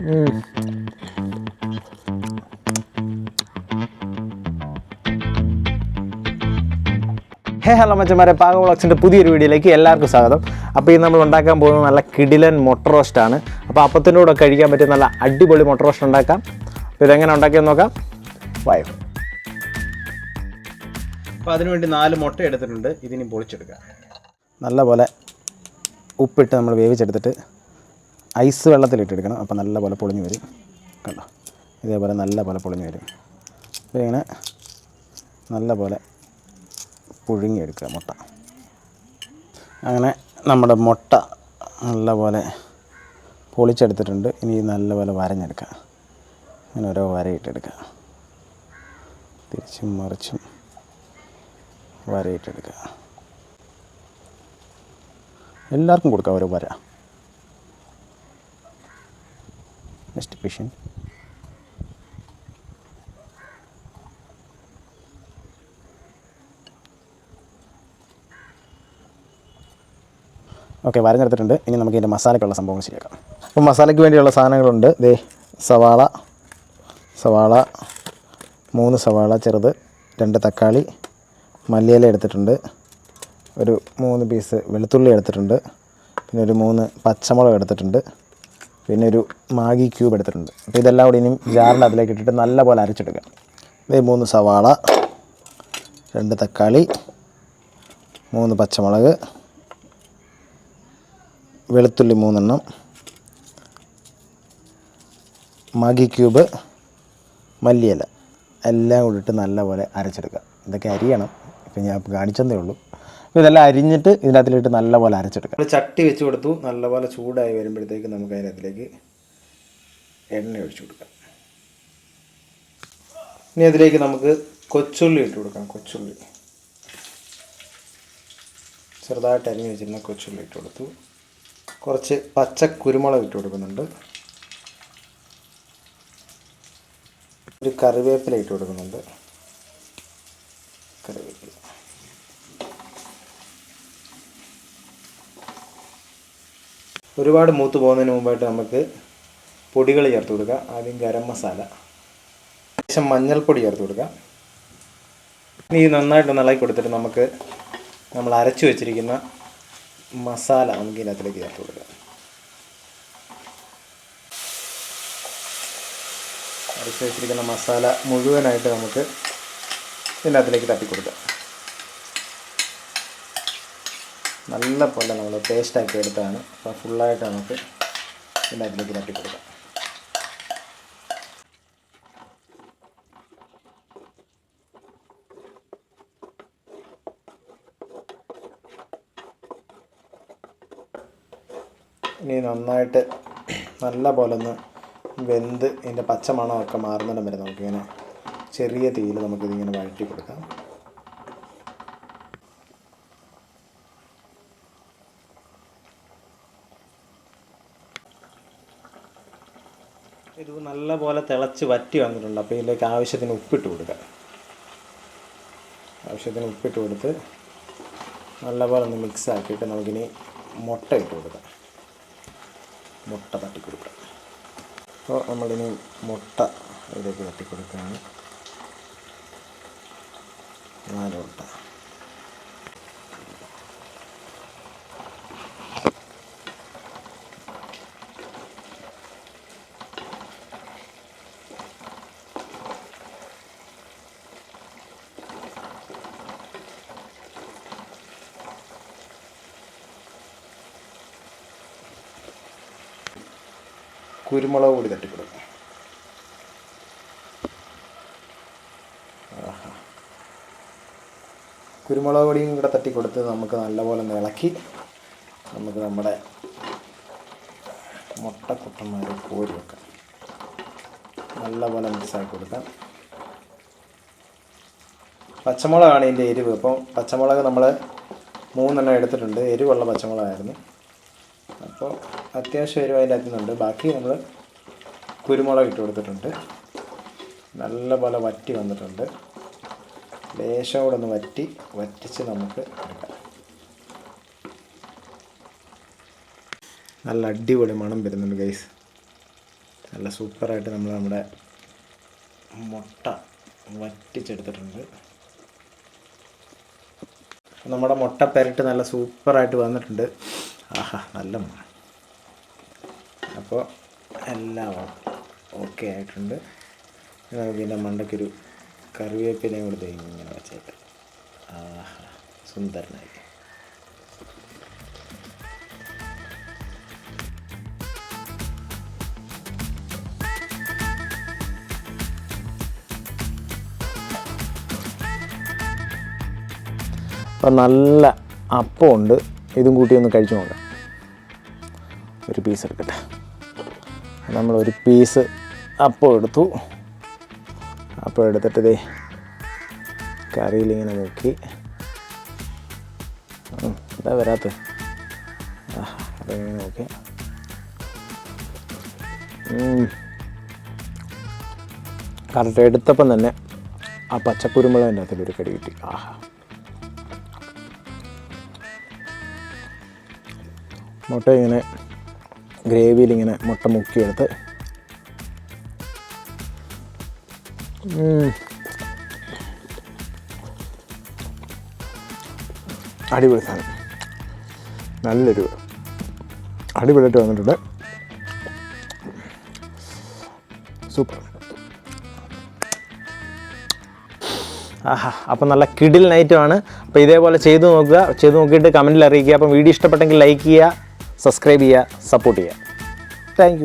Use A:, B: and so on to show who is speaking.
A: ഹേ hello മച്ചന്മാരെ പാക വ്ളോഗ്സിന്റെ പുതിയൊരു വീഡിയോയിലേക്ക് എല്ലാവർക്കും സ്വാഗതം. അപ്പോൾ ഇത് നമ്മൾ ഉണ്ടാക്കാൻ പോകുന്നത് നല്ല കിടിലൻ റോസ്റ്റ് റോസ്റ്റാണ് അപ്പോൾ അപ്പത്തിന്റെ കൂടെ കഴിക്കാൻ പറ്റിയ നല്ല അടിപൊളി മുട്ട റോസ്റ്റ് ഉണ്ടാക്കാം. അപ്പോൾ ഇതെങ്ങനെ ഉണ്ടാക്കിയെന്ന് നോക്കാം. വായോ അപ്പോൾ അതിനുവേണ്ടി നാല് മുട്ട എടുത്തിട്ടുണ്ട്. ഇതിനി പൊളിച്ചെടുക്കുക നല്ലപോലെ ഉപ്പിട്ട് നമ്മൾ വേവിച്ചെടുത്തിട്ട് ഐസ് വെള്ളത്തിലിട്ടെടുക്കണം. അപ്പോൾ നല്ലപോലെ പൊളിഞ്ഞ് വരും. കണ്ടോ? ഇതേപോലെ നല്ലപോലെ പൊളിഞ്ഞ് വരും. അപ്പോൾ ഇങ്ങനെ നല്ലപോലെ പുഴുങ്ങിയെടുക്കുക മുട്ട. അങ്ങനെ നമ്മുടെ മുട്ട നല്ലപോലെ പൊളിച്ചെടുത്തിട്ടുണ്ട്. ഇനി നല്ലപോലെ വരഞ്ഞെടുക്കുക. അങ്ങനെ ഓരോ വരയിട്ടെടുക്കുക. തിരിച്ചും മറിച്ചും വരയിട്ടെടുക്കുക. എല്ലാവർക്കും കൊടുക്കാം ഓരോ വര. നെക്സ്റ്റ് പിഷൻ ഓക്കെ വരഞ്ഞെടുത്തിട്ടുണ്ട് ഇനി നമുക്ക് ഇതിന്റെ മസാലയ്ക്കുള്ള സംഭവങ്ങൾ ശരിയാക്കാം. അപ്പോൾ മസാലയ്ക്ക് വേണ്ടിയുള്ള സാധനങ്ങളുണ്ട്. ദേ സവാള സവാള മൂന്ന് സവാള ചെറുത് രണ്ട് തക്കാളി മല്ലിയില എടുത്തിട്ടുണ്ട്. ഒരു മൂന്ന് പീസ് വെളുത്തുള്ളി എടുത്തിട്ടുണ്ട്. പിന്നെ ഒരു മൂന്ന് പച്ചമുളക് എടുത്തിട്ടുണ്ട്. പിന്നെ ഒരു മാഗി ക്യൂബ് എടുത്തിട്ടുണ്ട്. അപ്പോൾ ഇതെല്ലാം കൂടി ഇനിയും ജാറിന്റെ അതിലേക്ക് ഇട്ടിട്ട് നല്ലപോലെ അരച്ചെടുക്കാം. ഇതേ മൂന്ന് സവാള രണ്ട് തക്കാളി മൂന്ന് പച്ചമുളക് വെളുത്തുള്ളി മൂന്നെണ്ണം മാഗി ക്യൂബ് മല്ലിയില. എല്ലാം കൂടിയിട്ട് നല്ലപോലെ അരച്ചെടുക്കുക ഇതൊക്കെ അരിയണം. ഇപ്പം ഞാൻ കാണിച്ചതേ ഉള്ളൂ. അപ്പോൾ ഇതെല്ലാം അരിഞ്ഞിട്ട് ഇതിനകത്തിലിട്ട് നല്ലപോലെ അരച്ചെടുക്കാം. ചട്ടി വെച്ച് കൊടുത്തു. നല്ലപോലെ ചൂടായി വരുമ്പോഴത്തേക്ക് നമുക്ക് അതിനകത്തിലേക്ക് എണ്ണ ഒഴിച്ചു കൊടുക്കാം. ഇനി അതിലേക്ക് നമുക്ക് കൊച്ചുള്ളി ഇട്ട് കൊടുക്കാം. കൊച്ചുള്ളി. ചെറുതായിട്ട് അരിഞ്ഞ് വെച്ചിരുന്ന കൊച്ചുള്ളി ഇട്ട് കൊടുത്തു. കുറച്ച് പച്ച കുരുമുളക് ഇട്ട് കൊടുക്കുന്നുണ്ട്. ഒരു കറിവേപ്പില ഇട്ട് കൊടുക്കുന്നുണ്ട് കറിവേപ്പില ഒരുപാട് മൂത്ത് പോകുന്നതിന് മുമ്പായിട്ട് നമുക്ക് പൊടികൾ ചേർത്ത് കൊടുക്കുക ആദ്യം ഗരം മസാല. ശേഷം മഞ്ഞൾപ്പൊടി ചേർത്ത് കൊടുക്കുക ഇനി നന്നായിട്ട് ഇളക്കി കൊടുത്തിട്ട് നമുക്ക് നമ്മൾ അരച്ചു വെച്ചിരിക്കുന്ന മസാല നമുക്ക് ഇതിനകത്തിലേക്ക് ചേർത്ത് കൊടുക്കുക അരച്ചു വെച്ചിരിക്കുന്ന മസാല മുഴുവനായിട്ട് നമുക്ക് ഇതിനകത്തിലേക്ക് തട്ടി കൊടുക്കാം നല്ല പോലെ നമ്മൾ പേസ്റ്റാക്കി എടുത്താണ്. അപ്പോൾ ഫുള്ളായിട്ട് നമുക്ക് ഇതിനകത്തിലേക്ക് ഇറക്കി കൊടുക്കാം. ഇനി നന്നായിട്ട് നല്ല പോലെ ഒന്ന് വെന്ത് ഇതിന്റെ പച്ചമണമൊക്കെ മാറുന്നിടം വരെ നമുക്കിങ്ങനെ ചെറിയ തീയിൽ നമുക്കിതിങ്ങനെ വഴറ്റി കൊടുക്കാം. ഇത് നല്ലപോലെ തിളച്ച് വറ്റി വന്നിട്ടുണ്ട്. അപ്പോൾ ഇതിലേക്ക് ആവശ്യത്തിന് ഉപ്പിട്ട് കൊടുക്കുക. ആവശ്യത്തിന് ഉപ്പിട്ട് കൊടുത്ത് നല്ലപോലെ ഒന്ന് മിക്സ് ആക്കിയിട്ട് നമുക്കിനി മുട്ട ഇട്ട് കൊടുക്കാം. മുട്ട തട്ടി കൊടുക്കാം. അപ്പോൾ നമ്മളിനി മുട്ട ഇതിലേക്ക് തട്ടി കൊടുക്കുകയാണ്. നാല് മുട്ട. കുരുമുളക് കൂടി തട്ടി കൊടുക്കാം ആഹാ. കുരുമുളക് പൊടിയും കൂടെ തട്ടി കൊടുത്ത് നമുക്ക് നല്ലപോലെ ഇളക്കി നമുക്ക് നമ്മുടെ മുട്ട മുട്ടക്കുട്ടന്മാർ കോരി വെക്കാം. നല്ലപോലെ മിക്സാക്കി കൊടുക്കാം. പച്ചമുളകാണ് ഇതിന്റെ എരിവ്. അപ്പം പച്ചമുളക് നമ്മൾ മൂന്നെണ്ണം എടുത്തിട്ടുണ്ട്. എരിവുള്ള പച്ചമുളകായിരുന്നു. അപ്പോൾ അത്യാവശ്യം എരിവ് അതിന്റെ അകത്തുനിന്നുണ്ട് ബാക്കി നമ്മൾ കുരുമുളക് ഇട്ട് കൊടുത്തിട്ടുണ്ട്. നല്ല പോലെ വറ്റി വന്നിട്ടുണ്ട്. ലേശം കൂടെ ഒന്ന് വറ്റി വറ്റിച്ച് നമുക്ക് എടുക്കാം. നല്ല അടിപൊളി മണം വരുന്നുണ്ട് ഗൈസ് നല്ല സൂപ്പറായിട്ട് നമ്മൾ നമ്മുടെ മുട്ട വറ്റിച്ചെടുത്തിട്ടുണ്ട്. നമ്മുടെ മുട്ട പെരട്ട് നല്ല സൂപ്പറായിട്ട് വന്നിട്ടുണ്ട്. ആഹാ നല്ല മണം. അപ്പോൾ എല്ലാം ഓക്കെ ആയിട്ടുണ്ട്. ഇതിന്റെ മണ്ടയ്ക്കൊരു കറിവേപ്പിലയും കൂടെ ഇങ്ങനെ വെച്ചേക്കാം. ആഹാ സുന്ദരനായി. അപ്പം നല്ല അപ്പമുണ്ട്. ഇതും കൂട്ടി ഒന്ന് കഴിച്ചു നോക്കാം. ഒരു പീസ് എടുക്കട്ടെ. നമ്മൾ ഒരു പീസ് അപ്പം എടുത്തു. അപ്പം എടുത്തിട്ട് ഇതേ കറിയിലിങ്ങനെ മുക്കി ഉം, എന്താ വരാത്ത അതിങ്ങനെ നോക്കി. കറക്റ്റ് എടുത്തപ്പം തന്നെ ആ പച്ചക്കുരുമുളകിന്റെ ഒരു കടി കിട്ടി. ആഹാ. മുട്ട ഇങ്ങനെ ഗ്രേവിയിൽ ഇങ്ങനെ മുട്ട മുക്കിയെടുത്ത്. അടിപൊളി സാധനം. നല്ലൊരു അടിപൊളിയായിട്ട് വന്നിട്ടുണ്ട്. സൂപ്പർ. ആഹാ അപ്പം നല്ല കിഡിൽ നൈറ്റുമാണ്. അപ്പോൾ ഇതേപോലെ ചെയ്തു നോക്കുക. ചെയ്തു നോക്കിയിട്ട് കമന്റിൽ അറിയിക്കുക. അപ്പം വീഡിയോ ഇഷ്ടപ്പെട്ടെങ്കിൽ ലൈക്ക് ചെയ്യുക. സബ്സ്ക്രൈബ് ചെയ്യുക സപ്പോർട്ട് ചെയ്യുക. താങ്ക്